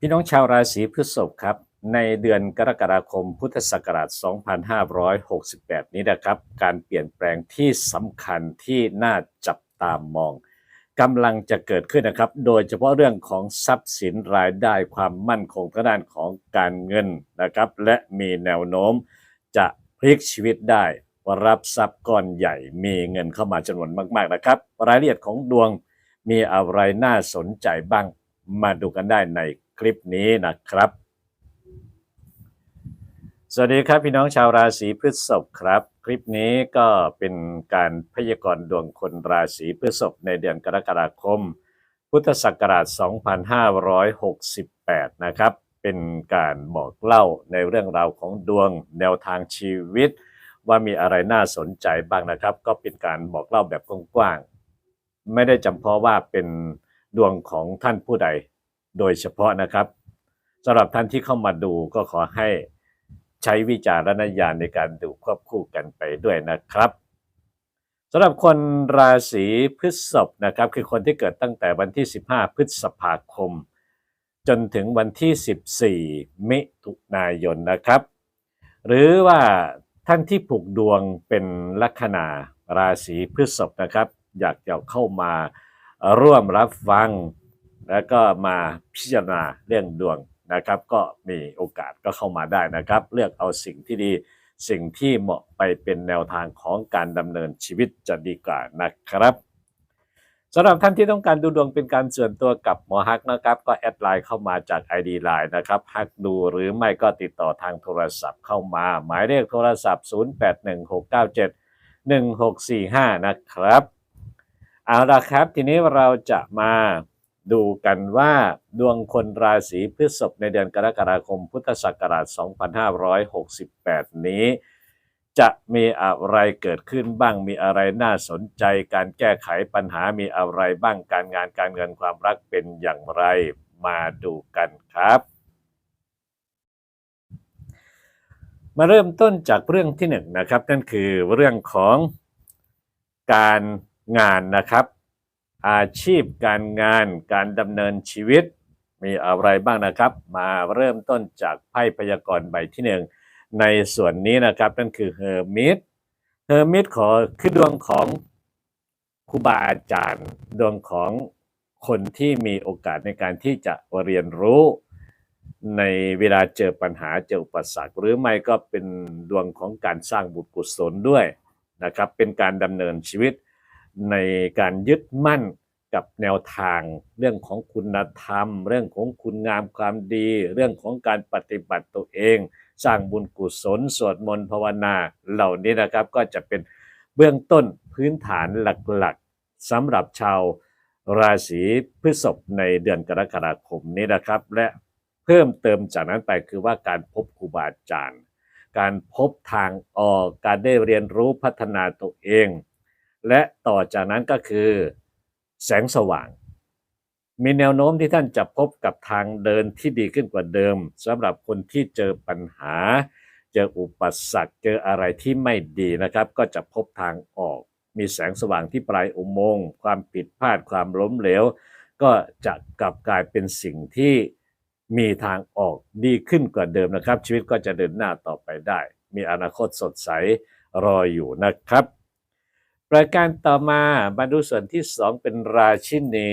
พี่น้องชาวราศีพฤษภครับ ในเดือนกรกฎาคมพุทธศักราช 2568 นี้นะครับ การเปลี่ยนแปลงที่สำคัญที่น่าจับตามองกำลังจะเกิดขึ้นนะครับ โดยเฉพาะเรื่องของทรัพย์สินรายได้ความมั่นคงทางด้านของการเงินนะครับ และมีแนวโน้มจะพลิกชีวิตได้รับทรัพย์ก้อนใหญ่ มีเงินเข้ามาจำนวนมาก ๆ นะครับ รายละเอียดของดวงมีอะไรน่าสนใจบ้างมาดูกันได้ใน คลิปนี้นะครับ สวัสดีครับพี่น้องชาวราศีพฤษภครับ คลิปนี้ก็เป็นการพยากรณ์ดวงคนราศีพฤษภในเดือนกรกฎาคม พุทธศักราช 2568 นะครับ เป็นการบอกเล่าในเรื่องราวของดวงแนวทางชีวิต ว่ามีอะไรน่าสนใจบ้างนะครับ ก็เป็นการบอกเล่าแบบกว้างๆไม่ได้จำเพาะว่าเป็นดวงของท่านผู้ใด โดยเฉพาะนะครับสำหรับท่านที่เข้ามาดูก็ขอให้ใช้วิจารณญาณในการดูควบคู่กันไปด้วยนะครับสำหรับคนราศีพฤษภนะครับคือคนที่เกิดตั้งแต่วันที่ 15 พฤษภาคม จนถึงวันที่ 14 มิถุนายนนะครับ หรือว่าท่านที่ผูกดวงเป็นลัคนาราศีพฤษภนะครับ อยากจะเข้ามาร่วมรับฟัง แล้วก็มาพิจารณาเรื่องดวงนะครับ ก็มีโอกาสก็เข้ามาได้นะครับ เลือกเอาสิ่งที่ดีสิ่งที่เหมาะไปเป็นแนวทางของการดำเนินชีวิตจะดีกว่านะครับสำหรับท่านที่ต้องการดูดวงเป็นการส่วนตัวกับหมอฮักนะครับ ก็แอดไลน์เข้ามาจาก ID Line นะครับฮักดูหรือไม่ก็ติดต่อทางโทรศัพท์เข้ามา หมายเลขโทรศัพท์ 0816971645 นะครับเอาละครับ ทีนี้เราจะมา ดูกันว่าดวงคนราศีพฤษภในเดือนกรกฎาคมพุทธศักราช 2568 นี้ จะมีอะไรเกิดขึ้นบ้างมีอะไรน่าสนใจ การแก้ไขปัญหามีอะไรบ้างการงานการเงินความรักเป็นอย่างไรมาดูกันครับ มาเริ่มต้นจากเรื่องที่หนึ่งนะครับนั่นคือเรื่องของการงานนะครับ อาชีพการงานการดำเนินชีวิต มีอะไรบ้างนะครับ มาเริ่มต้นจากไพ่พยากรณ์ใบที่หนึ่งในส่วนนี้นะครับนั่นคือเฮอร์มิตเฮอร์มิตขอคือดวงของครูบาอาจารย์ดวงของคนที่มีโอกาสในการที่จะเรียนรู้ ในเวลาเจอปัญหาเจออุปสรรคหรือไม่ก็เป็นดวงของการสร้างบุญกุศลด้วยนะครับ เป็นการดำเนินชีวิต ในการยึดมั่นกับแนวทาง เรื่องของคุณธรรม เรื่องของคุณงามความดี เรื่องของการปฏิบัติตัวเอง สร้างบุญกุศลสวดมนต์ภาวนาเหล่านี้นะครับ ก็จะเป็นเบื้องต้นพื้นฐานหลักๆสำหรับชาวราศีพฤษภในเดือนกรกฎาคมนี้นะครับ และเพิ่มเติมจากนั้นไปคือว่าการพบครูบาอาจารย์ การพบทางออก การได้เรียนรู้พัฒนาตัวเอง และต่อจากนั้นก็คือ แสงสว่าง มีแนวโน้มที่ท่านจะพบกับทางเดินที่ดีขึ้นกว่าเดิมสำหรับคนที่เจอปัญหา เจออุปสรรคเจออะไรที่ไม่ดีนะครับ ก็จะพบทางออก มีแสงสว่างที่ปลายอุโมงค์ความผิดพลาดความล้มเหลว ก็จะกลับกลายเป็นสิ่งที่มีทางออกดีขึ้นกว่าเดิมนะครับ ชีวิตก็จะเดินหน้าต่อไปได้ มีอนาคตสดใสรออยู่นะครับ ประการต่อมามาดูส่วนที่สองเป็นราชินี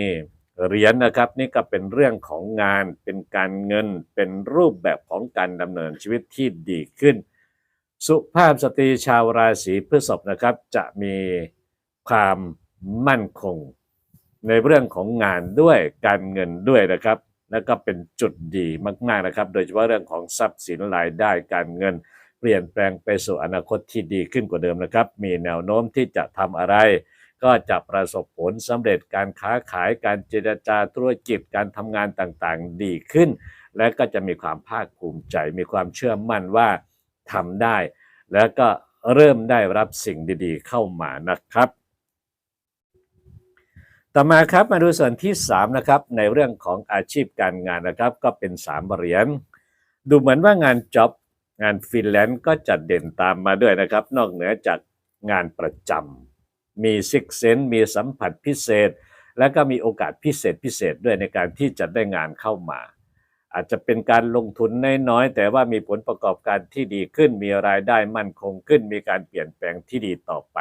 เหรียญนะครับนี่ก็เป็นเรื่องของงานเป็นการเงินเป็นรูปแบบของการดำเนินชีวิตที่ดีขึ้น สุภาพสตรีชาวราศีพฤษภนะครับ จะมีความมั่นคง ในเรื่องของงานด้วยการเงินด้วยนะครับ แล้วก็เป็นจุดดีมากๆนะครับ โดยเฉพาะเรื่องของทรัพย์สินรายได้การเงิน เปลี่ยนแปลงไปสู่อนาคตที่ดีขึ้นกว่าเดิมนะครับ มีแนวโน้มที่จะทำอะไร ก็จะประสบผลสำเร็จการค้าขายการเจรจาธุรกิจการทำงานต่างๆ ดีขึ้น และก็จะมีความภาคภูมิใจ มีความเชื่อมั่นว่าทำได้ แล้วก็เริ่มได้รับสิ่งดีๆ เข้ามานะครับ ต่อมาครับมาดูส่วนที่ 3 นะครับ ในเรื่องของอาชีพการงานนะครับ ก็เป็น 3 เหรียญดูเหมือนว่างานจ็อบ งานฟรีแลนซ์ก็จะเด่นตามมาด้วยนะครับ นอกเหนือจากงานประจำมีซิกเซนมีสัมผัสพิเศษ และก็มีโอกาสพิเศษพิเศษด้วยในการที่จะได้งานเข้ามา อาจจะเป็นการลงทุนน้อยๆ แต่ว่ามีผลประกอบการที่ดีขึ้น มีรายได้มั่นคงขึ้น มีการเปลี่ยนแปลงที่ดีต่อไป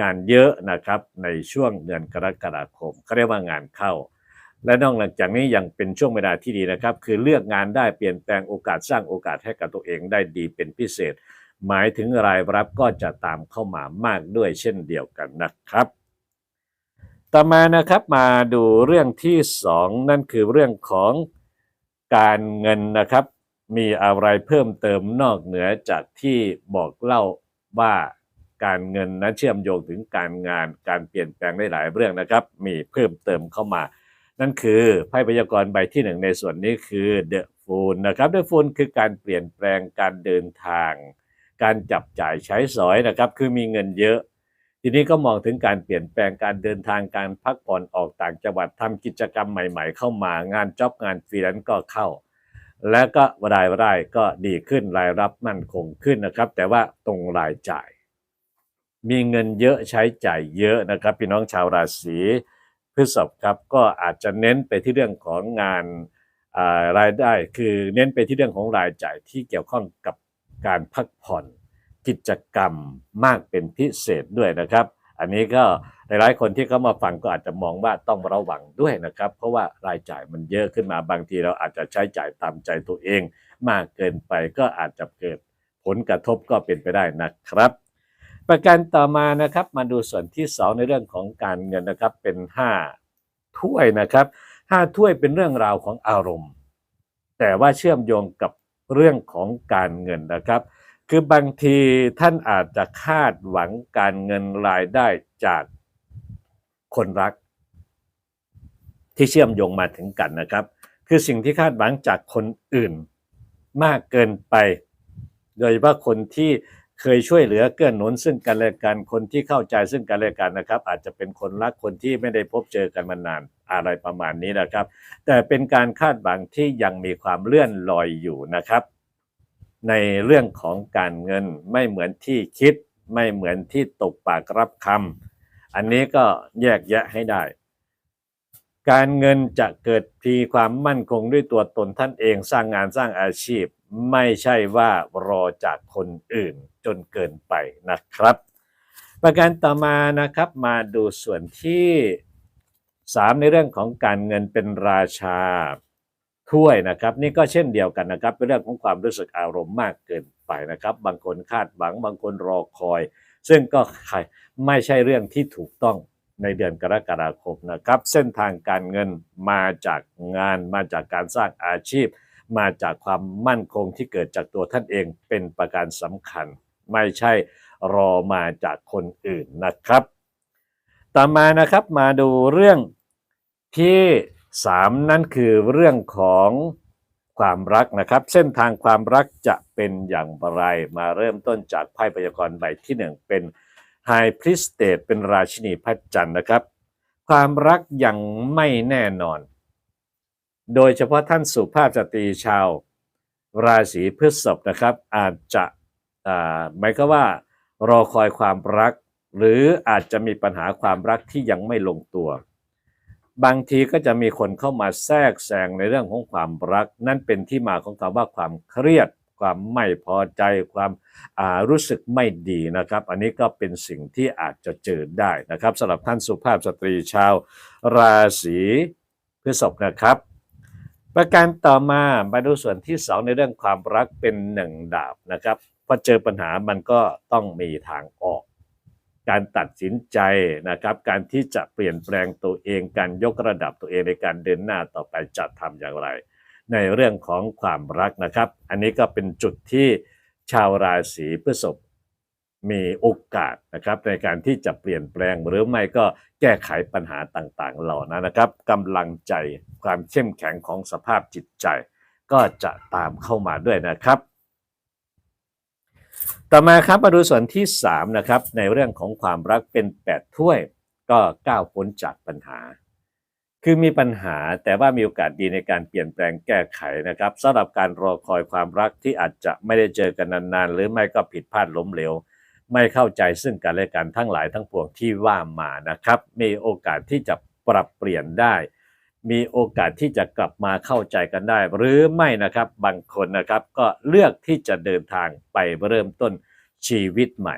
งานเยอะนะครับในช่วงเดือนกรกฎาคมเขาเรียกว่างานเข้า และนอกจากนี้ยังเป็นช่วงเวลาที่ดีนะครับ คือเลือกงานได้เปลี่ยนแปลงโอกาสสร้างโอกาสให้กับตัวเองได้ดีเป็นพิเศษ หมายถึงรายรับก็จะตามเข้ามามากด้วยเช่นเดียวกันนะครับ ต่อมานะครับมาดูเรื่องที่สองนั่นคือเรื่องของการเงินนะครับ มีอะไรเพิ่มเติมนอกเหนือจากที่บอกเล่าว่าการเงินนั้นเชื่อมโยงถึงการงานการเปลี่ยนแปลงได้หลายเรื่องนะครับ มีเพิ่มเติมเข้ามา นั่นคือไพ่พยากรณ์ใบที่หนึ่งในส่วนนี้คือ The Fool นะครับ The Fool คือการเปลี่ยนแปลงการเดินทาง การจับจ่ายใช้สอยนะครับ คือมีเงินเยอะ ทีนี้ก็มองถึงการเปลี่ยนแปลงการเดินทางการพักผ่อนออกต่างจังหวัดทำกิจกรรมใหม่ ๆ เข้ามางานจ็อบงานฟรีแลนซ์ก็เข้า และก็รายได้ก็ดีขึ้นรายรับมั่นคงขึ้นนะครับ แต่ว่าตรงรายจ่าย มีเงินเยอะใช้จ่ายเยอะนะครับ พี่น้องชาวราศี ษภครับก็อาจจะเน้นไปที่เรื่องของงานารายได้ คือเน้นไปที่เรื่องของรายจ่ายที่เกี่ยวข้องกับการพักผ่อนกิจกรรมมากเป็นพิเศษด้วยนะครับ อันนี้ก็หลายๆคนที่เข้ามาฟังก็อาจจะมองว่าต้องระวังด้วยนะครับ เพราะว่ารายจ่ายมันเยอะขึ้นมาบางทีเราอาจจะใช้จ่ายตามใจตัวเอง มากเกินไปก็อาจจะเกิดผลกระทบก็เป็นไปได้นะครับ ประการต่อมานะครับมาดูส่วนที่ 2 ในเรื่องของการเงินนะครับเป็น 5 ถ้วยนะครับ 5 ถ้วยเป็นเรื่องราวของอารมณ์ แต่ว่าเชื่อมโยงกับเรื่องของการเงินนะครับ คือบางทีท่านอาจจะคาดหวังการเงินรายได้จากคนรัก ที่เชื่อมโยงมาถึงกันนะครับ คือสิ่งที่คาดหวังจากคนอื่นมากเกินไป โดยเฉพาะคนที่ เคยช่วยเหลือเกื้อหนุนซึ่งกันและกันคนที่เข้าใจซึ่งกันและกันนะครับ อาจจะเป็นคนรักคนที่ไม่ได้พบเจอกันมานานอะไรประมาณนี้นะครับ แต่เป็นการคาดหวังที่ยังมีความเลื่อนลอยอยู่นะครับ ในเรื่องของการเงินไม่เหมือนที่คิด ไม่เหมือนที่ตกปากรับคำอันนี้ก็แยกแยะให้ได้การเงินจะเกิดพีความมั่นคงด้วยตัวตนท่านเองสร้างงานสร้างอาชีพ ไม่ใช่ว่ารอจากคนอื่นจนเกินไปนะครับ ประการต่อมานะครับมาดูส่วนที่ 3 ในเรื่องของการเงินเป็นราชาถ้วยนะครับ นี่ก็เช่นเดียวกันนะครับ เป็นเรื่องของความรู้สึกอารมณ์มากเกินไปนะครับ บางคนคาดหวังบางคนรอคอย ซึ่งก็ไม่ใช่เรื่องที่ถูกต้องในเดือนกรกฎาคมนะครับ เส้นทางการเงินมาจากงานมาจากการสร้างอาชีพ มาจากความมั่นคงที่เกิดจากตัวท่านเองเป็นประการสำคัญ ไม่ใช่รอมาจากคนอื่นนะครับ ต่อมานะครับมาดูเรื่องที่สามนั่นคือเรื่องของความรักนะครับ เส้นทางความรักจะเป็นอย่างไร มาเริ่มต้นจากไพ่พยากรณ์ใบที่หนึ่งเป็นไฮพริสเตตเป็นราชินีพระจันทร์นะครับ ความรักยังไม่แน่นอน โดยเฉพาะท่านสุภาพสตรีชาวราศีพฤษภนะครับ อาจจะหมายก็ว่ารอคอยความรัก หรืออาจจะมีปัญหาความรักที่ยังไม่ลงตัว บางทีก็จะมีคนเข้ามาแทรกแซงในเรื่องของความรัก นั่นเป็นที่มาของคำว่าความเครียด ความไม่พอใจ ความารู้สึกไม่ดีนะครับ อันนี้ก็เป็นสิ่งที่อาจจะเจอได้นะครับสำหรับท่านสุภาพสตรีชาว ราศีพฤษภนะครับ ประการต่อมามาดูส่วนที่สองในเรื่องความรักเป็นหนึ่งดาบนะครับพอเจอปัญหามันก็ต้องมีทางออก การตัดสินใจนะครับ การที่จะเปลี่ยนแปลงตัวเองการยกระดับตัวเองในการเดินหน้าต่อไปจะทำอย่างไร ในเรื่องของความรักนะครับ อันนี้ก็เป็นจุดที่ชาวราศีพฤษภ มีโอกาสนะครับในการที่จะเปลี่ยนแปลงหรือไม่ก็แก้ไขปัญหาต่างๆ เหล่านั้นนะครับกำลังใจความเข้มแข็งของสภาพจิตใจ ก็จะตามเข้ามาด้วยนะครับ ต่อมาครับมาดูส่วนที่3นะครับในเรื่องของความรักเป็น 8 ถ้วย ก็ก้าวพ้นจากปัญหา คือมีปัญหาแต่ว่ามีโอกาสดีในการเปลี่ยนแปลงแก้ไขนะครับสำหรับการรอคอยความรักที่อาจจะไม่ได้เจอกันนานๆ หรือไม่ก็ผิดพลาดล้มเหลว ไม่เข้าใจซึ่งกันและกันทั้งหลายทั้งปวงที่ว่ามานะครับ มีโอกาสที่จะปรับเปลี่ยนได้ มีโอกาสที่จะกลับมาเข้าใจกันได้ หรือไม่นะครับบางคนนะครับก็เลือกที่จะเดินทางไปเริ่มต้นชีวิตใหม่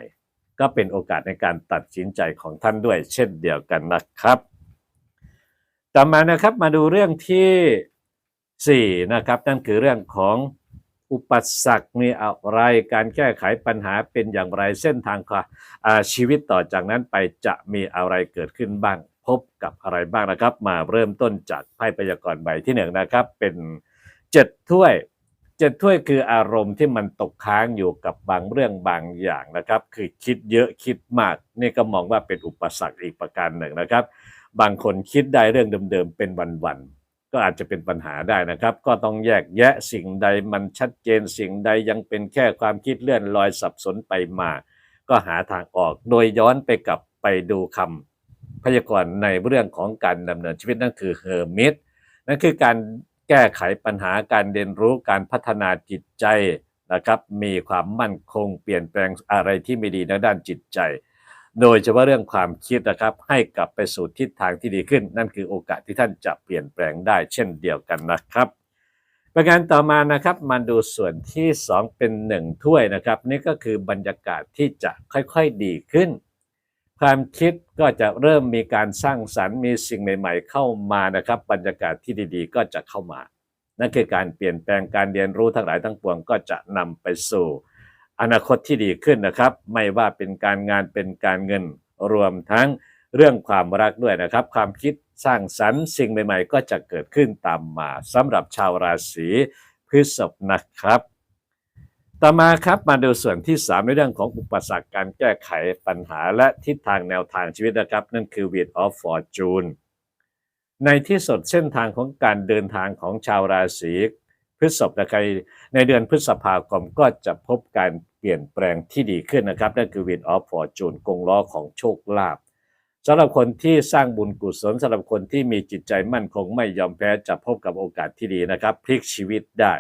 ก็เป็นโอกาสในการตัดสินใจของท่านด้วยเช่นเดียวกันนะครับ ต่อมานะครับมาดูเรื่องที่ 4 นะครับ นั่นคือเรื่องของ อุปสรรคมีอะไรการแก้ไขปัญหาเป็นอย่างไรเส้นทางค่ะชีวิตต่อจากนั้นไปจะมีอะไรเกิดขึ้นบ้าง พบกับอะไรบ้างนะครับ มาเริ่มต้นจากไพ่พยากรณ์ใบที่หนึ่งนะครับ เป็นเจ็ดถ้วยเจ็ดถ้วยคืออารมณ์ที่มันตกค้างอยู่กับบางเรื่องบางอย่างนะครับ คือคิดเยอะคิดมากนี่ก็มองว่าเป็นอุปสรรคอีกประการหนึ่งนะครับ บางคนคิดได้เรื่องเดิมๆเป็นวันๆ ก็อาจจะเป็นปัญหาได้นะครับ ก็ต้องแยกแยะสิ่งใดมันชัดเจนสิ่งใดยังเป็นแค่ความคิดเลื่อนลอยสับสนไปมา ก็หาทางออกโดยย้อนไปกลับไปดูคำพยากรณ์ในเรื่องของการดำเนินชีวิตนั่นคือเฮอร์มิตนั่นคือการแก้ไขปัญหาการเรียนรู้การพัฒนาจิตใจนะครับ มีความมั่นคงเปลี่ยนแปลงอะไรที่ไม่ดีในด้านจิตใจ โดยเฉพาะเรื่องความคิดนะครับ ให้กลับไปสู่ทิศทางที่ดีขึ้น นั่นคือโอกาสที่ท่านจะเปลี่ยนแปลงได้เช่นเดียวกันนะครับ ประการต่อมานะครับมาดูส่วนที่ 2 เป็น 1 ถ้วยนะครับ นี่ก็คือบรรยากาศที่จะค่อยๆดีขึ้น ความคิดก็จะเริ่มมีการสร้างสรรค์มีสิ่งใหม่ ๆ เข้ามานะครับ บรรยากาศที่ดีๆ ก็จะเข้ามา นั่นคือการเปลี่ยนแปลงการเรียนรู้ทั้งหลายทั้งปวงก็จะนำไปสู่ อนาคตที่ดีขึ้นนะครับ ไม่ว่าเป็นการงานเป็นการเงินรวมทั้งเรื่องความรักด้วยนะครับ ความคิดสร้างสรรค์สิ่งใหม่ ๆ ก็จะเกิดขึ้นตามมาสำหรับชาวราศีพฤษภนะครับ ต่อมาครับมาดูส่วนที่ 3 ในเรื่องของอุปสรรคการแก้ไขปัญหาและทิศทางแนวทางชีวิตนะครับ นั่นคือ Wheel of Fortune ในที่สุดเส้นทางของการเดินทางของชาวราศี ฤษภนะครับในเดือนพฤษภาคมก็จะพบการเปลี่ยนแปลงที่ดีขึ้นนะครับนั่นคือ Wheel of Fortune กงล้อของโชคลาภสำหรับคนที่สร้างบุญกุศลสำหรับคนที่มีจิตใจมั่นคงไม่ยอมแพ้จะพบกับโอกาสที่ดีนะครับพลิกชีวิตได้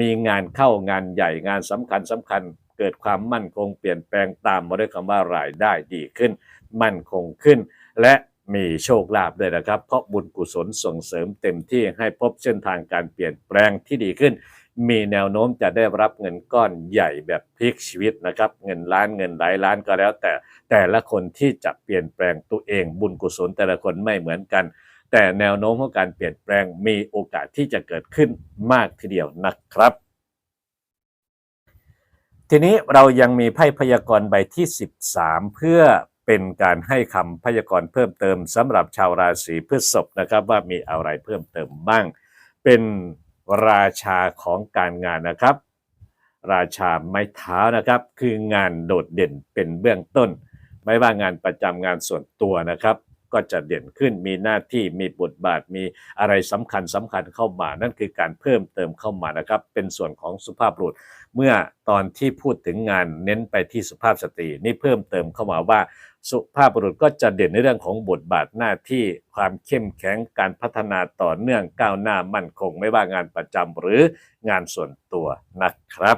มีงานเข้างานใหญ่งานสำคัญสำคัญเกิดความมั่นคงเปลี่ยนแปลงตามมาด้วยคำว่ารายได้ดีขึ้น มั่นคงขึ้น และ มีโชคลาภด้วยนะครับ เพราะบุญกุศลส่งเสริมเต็มที่ให้พบเส้นทางการเปลี่ยนแปลงที่ดีขึ้น มีแนวโน้มจะได้รับเงินก้อนใหญ่แบบพลิกชีวิตนะครับ เงินล้านเงินหลายล้านก็แล้ว แต่แต่ละคนที่จะเปลี่ยนแปลงตัวเอง บุญกุศลแต่ละคนไม่เหมือนกัน แต่แนวโน้มของการเปลี่ยนแปลงมีโอกาสที่จะเกิดขึ้นมากทีเดียวนะครับทีนี้เรายังมีไพ่พยากรณ์ใบที่ 13 เพื่อ เป็นการให้คำพยากรณ์เพิ่มเติมสำหรับชาวราศีพฤษภนะครับว่ามีอะไรเพิ่มเติมบ้าง เป็นราชาของการงานนะครับ ราชาไม้เท้านะครับคืองานโดดเด่นเป็นเบื้องต้น ไม่ว่างานประจำงานส่วนตัวนะครับ ก็จะเด่นขึ้นมีหน้าที่มีบทบาทมีอะไรสำคัญสำคัญเข้ามา นั่นคือการเพิ่มเติมเข้ามานะครับ เป็นส่วนของสุภาพบุรุษ เมื่อตอนที่พูดถึงงานเน้นไปที่สุภาพสตรีนี่เพิ่มเติมเข้ามาว่า สุภาพบุรุษก็จะเด่นในเรื่องของบทบาทหน้าที่ความเข้มแข็งการพัฒนาต่อเนื่องก้าวหน้ามั่นคง ไม่ว่างานประจำหรืองานส่วนตัวนะครับ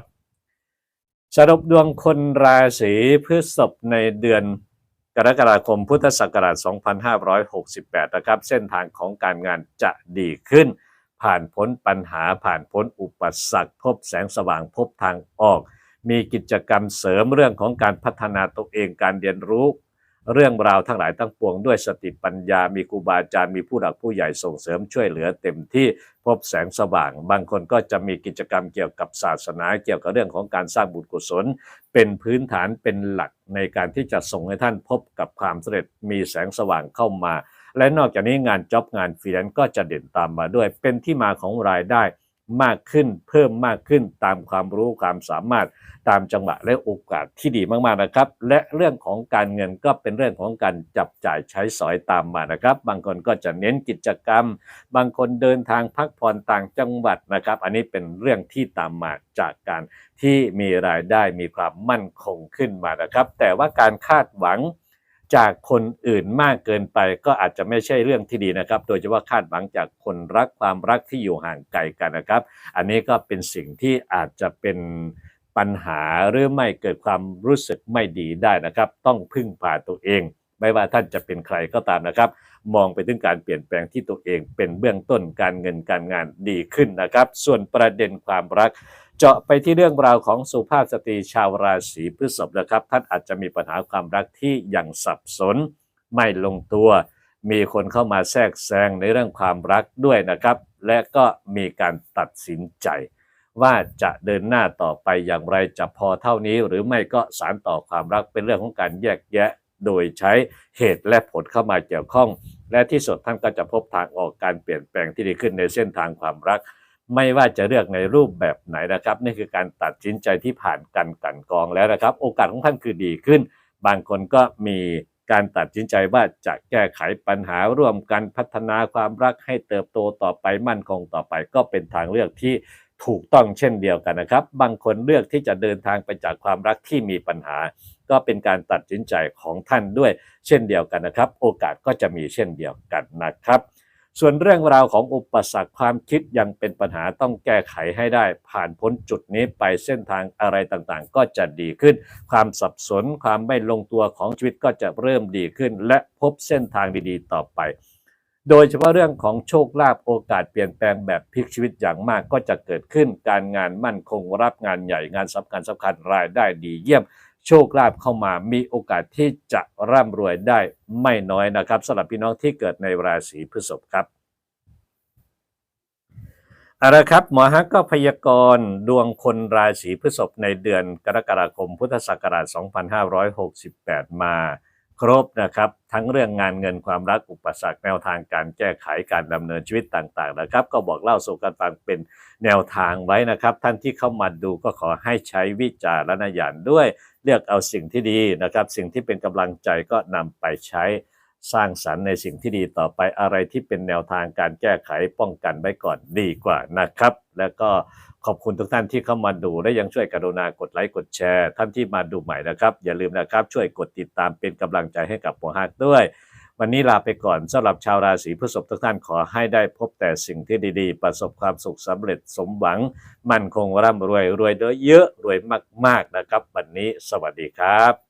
สรุปดวงคนราศีพฤษภในเดือน กรกฎาคมพุทธศักราช 2568 นะครับ เส้นทางของการงานจะดีขึ้น ผ่านพ้นปัญหาผ่านพ้นอุปสรรค พบแสงสว่างพบทางออก มีกิจกรรมเสริมเรื่องของการพัฒนาตัวเองการเรียนรู้ เรื่องราวทั้งหลายทั้งปวงด้วยสติปัญญา มีครูบาอาจารย์ มีผู้หลักผู้ใหญ่ส่งเสริมช่วยเหลือเต็มที่พบแสงสว่าง บางคนก็จะมีกิจกรรมเกี่ยวกับศาสนา เกี่ยวกับเรื่องของการสร้างบุญกุศล เป็นพื้นฐานเป็นหลักในการที่จะส่งให้ท่านพบกับความสำเร็จ มีแสงสว่างเข้ามา และนอกจากนี้งานจ็อบงานฟรีแลนซ์ก็จะเด่นตามมาด้วย เป็นที่มาของรายได้ มากขึ้น เพิ่มมากขึ้นตามความรู้ความสามารถตามจังหวะและโอกาสที่ดีมากๆนะครับ และเรื่องของการเงินก็เป็นเรื่องของการจับจ่ายใช้สอยตามมานะครับ บางคนก็จะเน้นกิจกรรม บางคนเดินทางพักผ่อนต่างจังหวัดนะครับ อันนี้เป็นเรื่องที่ตามมาจากการที่มีรายได้มีความมั่นคงขึ้นมานะครับ แต่ว่าการคาดหวัง จากคนอื่นมากเกินไปก็อาจจะไม่ใช่เรื่องที่ดีนะครับ โดยเฉพาะคาดหวังจากคนรักความรักที่อยู่ห่างไกลกันนะครับ อันนี้ก็เป็นสิ่งที่อาจจะเป็นปัญหาหรือไม่เกิดความรู้สึกไม่ดีได้นะครับ ต้องพึ่งพาตัวเอง ไม่ว่าท่านจะเป็นใครก็ตามนะครับ มองไปถึงการเปลี่ยนแปลงที่ตัวเองเป็นเบื้องต้นการเงินการงานดีขึ้นนะครับ ส่วนประเด็นความรัก เจาะไปที่เรื่องราวของสุภาพสตรีชาวราศีพฤษภนะครับ ท่านอาจจะมีปัญหาความรักที่ยังสับสนไม่ลงตัว มีคนเข้ามาแทรกแซงในเรื่องความรักด้วยนะครับ และก็มีการตัดสินใจ ว่าจะเดินหน้าต่อไปอย่างไรจะพอเท่านี้ หรือไม่ก็สารต่อความรักเป็นเรื่องของการแยกแยะ โดยใช้เหตุและผลเข้ามาเกี่ยวข้อง และที่สุดท่านก็จะพบทางออกการเปลี่ยนแปลงที่ดีขึ้นในเส้นทางความรัก ไม่ว่าจะเลือกในรูปแบบไหนนะครับนี่คือการตัดสินใจที่ผ่านกันกันกรองแล้วนะครับ โอกาสของท่านคือดีขึ้น บางคนก็มีการตัดสินใจว่าจะแก้ไขปัญหาร่วมกันพัฒนาความรักให้เติบโตต่อไปมั่นคงต่อไป ก็เป็นทางเลือกที่ถูกต้องเช่นเดียวกันนะครับ บางคนเลือกที่จะเดินทางไปจากความรักที่มีปัญหา ก็เป็นการตัดสินใจของท่านด้วย เช่นเดียวกันนะครับ โอกาสก็จะมีเช่นเดียวกันนะครับ ส่วนเรื่องราวของอุปสรรคความคิดยังเป็นปัญหาต้องแก้ไขให้ได้ ผ่านพ้นจุดนี้ไปเส้นทางอะไรต่างๆ ก็จะดีขึ้น ความสับสนความไม่ลงตัวของชีวิตก็จะเริ่มดีขึ้น และพบเส้นทางดีๆ ต่อไป โดยเฉพาะเรื่องของโชคลาภโอกาสเปลี่ยนแปลงแบบพลิกชีวิตอย่างมากก็จะเกิดขึ้น การงานมั่นคงรับงานใหญ่งานสำคัญสำคัญรายได้ดีเยี่ยม โชคลาภเข้ามามีโอกาสที่จะร่ำรวยได้ไม่น้อยนะครับสำหรับพี่น้องที่เกิดในราศีพฤษภครับเอาละครับหมอฮักก็พยากรณ์ดวงคนราศีพฤษภในเดือนกรกฎาคมพุทธศักราช 2568 มา ครบนะครับ ทั้งเรื่องงานเงินความรักอุปสรรคแนวทางการแก้ไขการดำเนินชีวิตต่างๆนะครับ ก็บอกเล่าสู่กันฟังเป็นแนวทางไว้นะครับ ท่านที่เข้ามาดูก็ขอให้ใช้วิจารณญาณด้วย เลือกเอาสิ่งที่ดีนะครับ สิ่งที่เป็นกำลังใจก็นำไปใช้ สร้างสรรค์ในสิ่งที่ดีต่อไปอะไรที่เป็นแนวทางการแก้ไขป้องกันไว้ก่อนดีกว่านะครับ แล้วก็ขอบคุณทุกท่านที่เข้ามาดูและยังช่วยกรุณากดไลค์กดแชร์ ท่านที่มาดูใหม่นะครับ อย่าลืมนะครับ ช่วยกดติดตามเป็นกำลังใจให้กับหมอฮักด้วย วันนี้ลาไปก่อนสำหรับชาวราศีพฤษภทุกท่านขอให้ได้พบแต่สิ่งที่ดีๆ ประสบความสุขสำเร็จสมหวัง มั่นคงร่ำรวยรวยเยอะรวยมากๆนะครับ วันนี้สวัสดีครับ